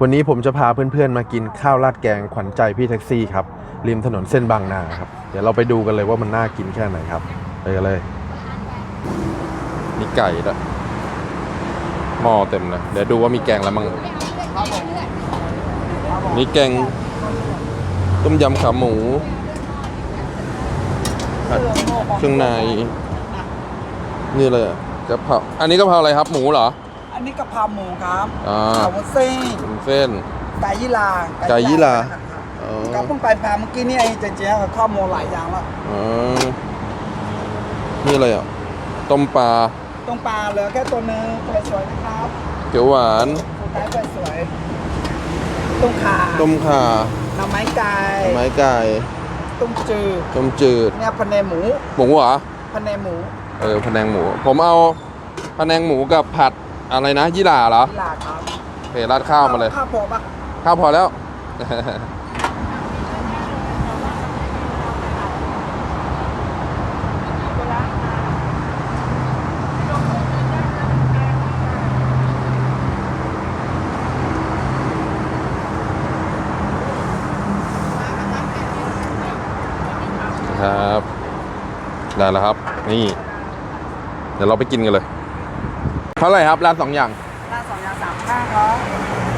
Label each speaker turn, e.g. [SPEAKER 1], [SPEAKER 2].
[SPEAKER 1] วันนี้ผมจะพาเพื่อนๆมากินข้าวราดแกงขวัญใจพี่แท็กซี่ครับริมถนนเส้นบางนาครับ เดี๋ยวเราไปดูกันเลยว่ามันน่ากินแค่ไหนครับไปกันเลยมีไก่ด้วยหม้อเต็มเลยเดี๋ยวดูว่ามีแกงแล้วมั้งนี่แกงต้มยำขาหมูเครื่องในนี่เลยอะกะเพราอันนี้กะเพราอะไรครับหมูเหรอ
[SPEAKER 2] อันนี้กะเพราหมูครับ
[SPEAKER 1] อ่า
[SPEAKER 2] ข้าววุ้นเส้น
[SPEAKER 1] วุ้นเส้น
[SPEAKER 2] ไก่ยี่ลา
[SPEAKER 1] ไก่ยี่ลา อ๋อ
[SPEAKER 2] กับเพิ่งไปมาเมื่อกี้นี่ไอ้เจ๊ๆกับข้าวโมหลายอย่างแล้ว
[SPEAKER 1] อ๋อนี่อะไรอะ ต้มปลา
[SPEAKER 2] ตรงปลาเหลือแค่ตัวหนึงสวยๆนะครับ
[SPEAKER 1] เขียวหวาน
[SPEAKER 2] สุดท้ายสวยๆต้มข่า
[SPEAKER 1] ต้มข่า
[SPEAKER 2] หน่อไม้ไก่
[SPEAKER 1] ไม้ไก่
[SPEAKER 2] ต้มจืด
[SPEAKER 1] ต้มจืด
[SPEAKER 2] เนี่ยพะเนหมู
[SPEAKER 1] หมูเหรอ
[SPEAKER 2] พะเนหมู
[SPEAKER 1] เออพะแนงหมู ผมเอาพะแนงหมูกับผัด อะไรนะยี่หร่าเหรอ
[SPEAKER 2] ยี่ลาครับ
[SPEAKER 1] โอเคราดข้าวมาเลย
[SPEAKER 2] ข้าวพอปะ
[SPEAKER 1] ข้าวพอแล้ว ครับ ได้แล้วครับ นี่ เดี๋ยวเราไปกินกันเลย เท่าไหร่ครับร้านสองอย่าง
[SPEAKER 2] ร้าสองอย่างสามข้างครับ